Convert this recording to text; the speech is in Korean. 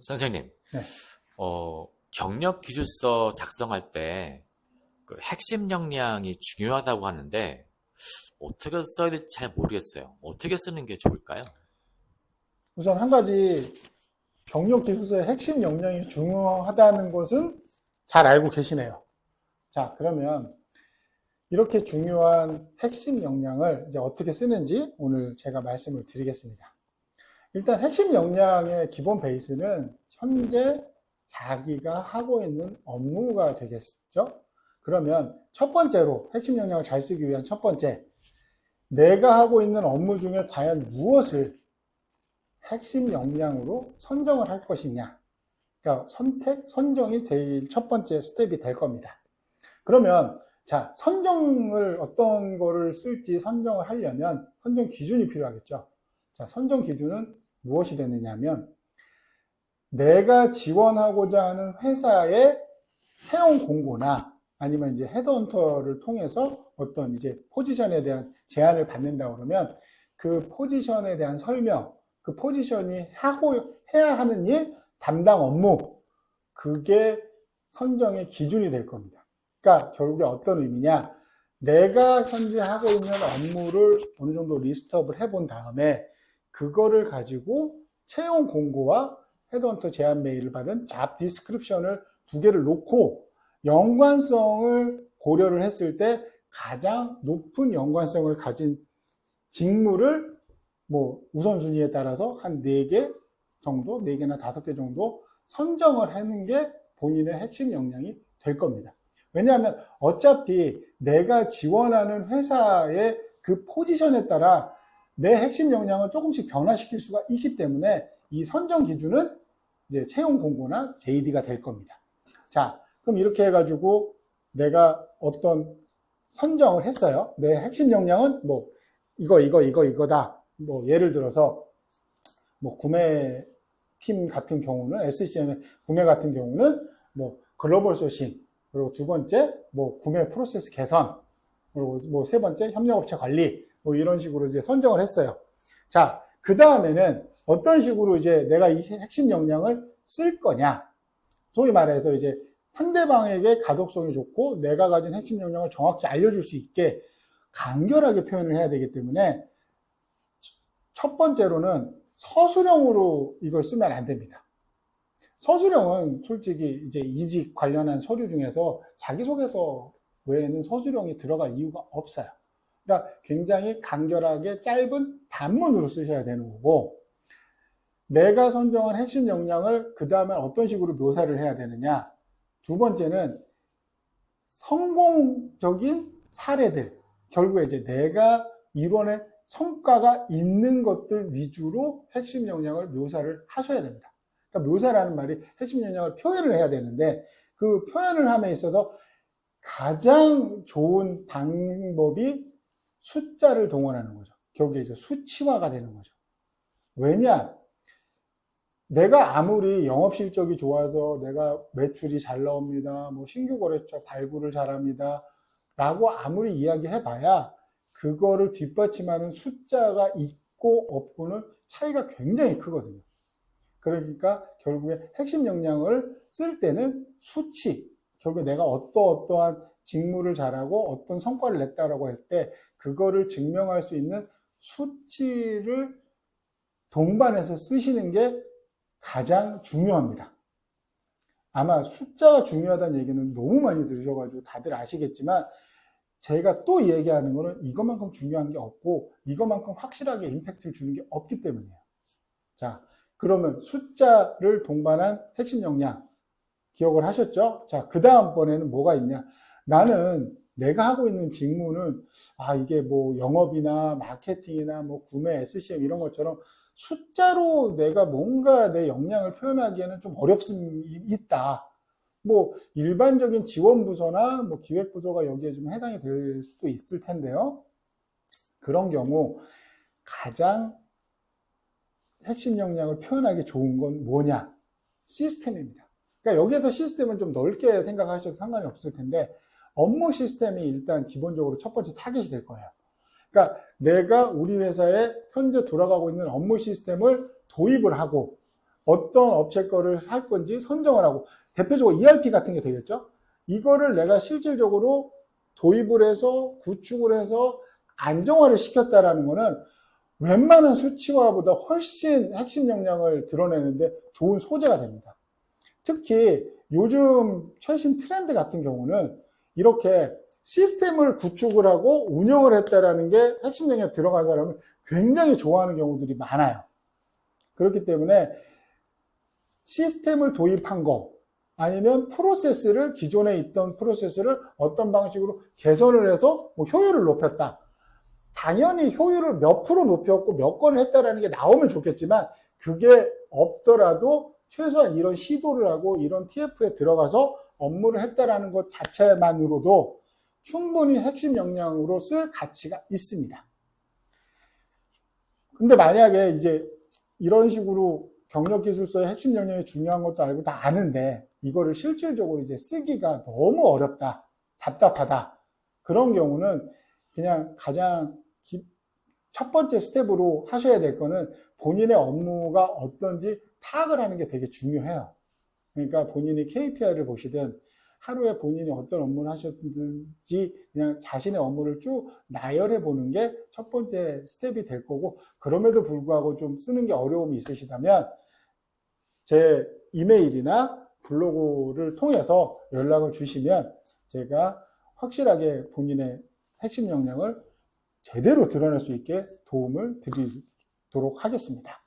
선생님, 네. 어, 경력 기술서 작성할 때 그 핵심 역량이 중요하다고 하는데 어떻게 써야 될지 잘 모르겠어요. 어떻게 쓰는 게 좋을까요? 우선 한 가지 경력 기술서의 핵심 역량이 중요하다는 것은 잘 알고 계시네요. 자, 그러면 이렇게 중요한 핵심 역량을 이제 어떻게 쓰는지 오늘 제가 말씀을 드리겠습니다. 일단 핵심 역량의 기본 베이스는 현재 자기가 하고 있는 업무가 되겠죠? 그러면 첫 번째로 핵심 역량을 잘 쓰기 위한 첫 번째, 내가 하고 있는 업무 중에 과연 무엇을 핵심 역량으로 선정을 할 것이냐. 그러니까 선택, 선정이 제일 첫 번째 스텝이 될 겁니다. 그러면 자, 선정을 어떤 거를 쓸지 선정을 하려면 선정 기준이 필요하겠죠. 자, 선정 기준은 무엇이 되느냐면 내가 지원하고자 하는 회사의 채용 공고나 아니면 이제 헤드헌터를 통해서 어떤 이제 포지션에 대한 제안을 받는다 그러면 그 포지션에 대한 설명, 그 포지션이 하고 해야 하는 일, 담당 업무, 그게 선정의 기준이 될 겁니다. 그러니까 결국에 어떤 의미냐? 내가 현재 하고 있는 업무를 어느 정도 리스트업을 해본 다음에 그거를 가지고 채용 공고와 헤드헌터 제안 메일을 받은 잡 디스크립션을 두 개를 놓고 연관성을 고려를 했을 때 가장 높은 연관성을 가진 직무를 뭐 우선순위에 따라서 한 4개 정도, 4개나 5개 정도 선정을 하는 게 본인의 핵심 역량이 될 겁니다. 왜냐하면 어차피 내가 지원하는 회사의 그 포지션에 따라 내 핵심 역량을 조금씩 변화시킬 수가 있기 때문에 이 선정 기준은 이제 채용 공고나 JD가 될 겁니다. 자, 그럼 이렇게 해가지고 내가 어떤 선정을 했어요. 내 핵심 역량은 뭐 이거 이거 이거 이거다. 뭐 예를 들어서 뭐 구매 팀 같은 경우는 SCM 구매 같은 경우는 뭐 글로벌 소싱 그리고 두 번째 뭐 구매 프로세스 개선 그리고 뭐 세 번째 협력업체 관리 뭐 이런 식으로 이제 선정을 했어요. 자, 그 다음에는 어떤 식으로 이제 내가 이 핵심 역량을 쓸 거냐. 소위 말해서 이제 상대방에게 가독성이 좋고 내가 가진 핵심 역량을 정확히 알려줄 수 있게 간결하게 표현을 해야 되기 때문에 첫 번째로는 서술형으로 이걸 쓰면 안 됩니다. 서술형은 솔직히 이제 이직 관련한 서류 중에서 자기소개서 외에는 서술형이 들어갈 이유가 없어요. 그러니까 굉장히 간결하게 짧은 단문으로 쓰셔야 되는 거고, 내가 선정한 핵심 역량을 그 다음에 어떤 식으로 묘사를 해야 되느냐. 두 번째는 성공적인 사례들. 결국에 이제 내가 이뤄낸 성과가 있는 것들 위주로 핵심 역량을 묘사를 하셔야 됩니다. 그러니까 묘사라는 말이 핵심 역량을 표현을 해야 되는데 그 표현을 함에 있어서 가장 좋은 방법이 숫자를 동원하는 거죠. 결국에 이제 수치화가 되는 거죠. 왜냐? 내가 아무리 영업 실적이 좋아서 내가 매출이 잘 나옵니다. 뭐 신규 거래처 발굴을 잘합니다. 라고 아무리 이야기해 봐야 그거를 뒷받침하는 숫자가 있고 없고는 차이가 굉장히 크거든요. 그러니까 결국에 핵심 역량을 쓸 때는 수치, 결국에 내가 어떠 어떠한 직무를 잘하고 어떤 성과를 냈다라고 할 때 그거를 증명할 수 있는 수치를 동반해서 쓰시는 게 가장 중요합니다. 아마 숫자가 중요하다는 얘기는 너무 많이 들으셔가지고 다들 아시겠지만 제가 또 얘기하는 거는 이것만큼 중요한 게 없고 이것만큼 확실하게 임팩트를 주는 게 없기 때문이에요. 자, 그러면 숫자를 동반한 핵심 역량 기억을 하셨죠? 자, 그 다음번에는 뭐가 있냐? 나는 내가 하고 있는 직무는 아, 이게 뭐 영업이나 마케팅이나 뭐 구매, SCM 이런 것처럼 숫자로 내가 뭔가 내 역량을 표현하기에는 좀 어렵음이 있다. 뭐 일반적인 지원부서나 뭐 기획부서가 여기에 좀 해당이 될 수도 있을 텐데요. 그런 경우 가장 핵심 역량을 표현하기 좋은 건 뭐냐? 시스템입니다. 그러니까 여기에서 시스템은 좀 넓게 생각하셔도 상관이 없을 텐데 업무 시스템이 일단 기본적으로 첫 번째 타겟이 될 거예요. 그러니까 내가 우리 회사에 현재 돌아가고 있는 업무 시스템을 도입을 하고 어떤 업체 거를 살 건지 선정을 하고 대표적으로 ERP 같은 게 되겠죠. 이거를 내가 실질적으로 도입을 해서 구축을 해서 안정화를 시켰다라는 거는 웬만한 수치화보다 훨씬 핵심 역량을 드러내는데 좋은 소재가 됩니다. 특히 요즘 최신 트렌드 같은 경우는 이렇게 시스템을 구축을 하고 운영을 했다라는 게 핵심 역량 들어간 사람을 굉장히 좋아하는 경우들이 많아요. 그렇기 때문에 시스템을 도입한 거 아니면 프로세스를 기존에 있던 프로세스를 어떤 방식으로 개선을 해서 뭐 효율을 높였다. 당연히 효율을 몇 프로 높였고 몇 건을 했다라는 게 나오면 좋겠지만 그게 없더라도 최소한 이런 시도를 하고 이런 TF에 들어가서 업무를 했다라는 것 자체만으로도 충분히 핵심 역량으로 쓸 가치가 있습니다. 근데 만약에 이제 이런 식으로 경력기술서의 핵심 역량이 중요한 것도 알고 다 아는데 이거를 실질적으로 이제 쓰기가 너무 어렵다, 답답하다. 그런 경우는 그냥 가장 기- 첫 번째 스텝으로 하셔야 될 거는 본인의 업무가 어떤지 파악을 하는 게 되게 중요해요. 그러니까 본인이 KPI를 보시든 하루에 본인이 어떤 업무를 하셨든지 그냥 자신의 업무를 쭉 나열해 보는 게 첫 번째 스텝이 될 거고 그럼에도 불구하고 좀 쓰는 게 어려움이 있으시다면 제 이메일이나 블로그를 통해서 연락을 주시면 제가 확실하게 본인의 핵심 역량을 제대로 드러낼 수 있게 도움을 드리도록 하겠습니다.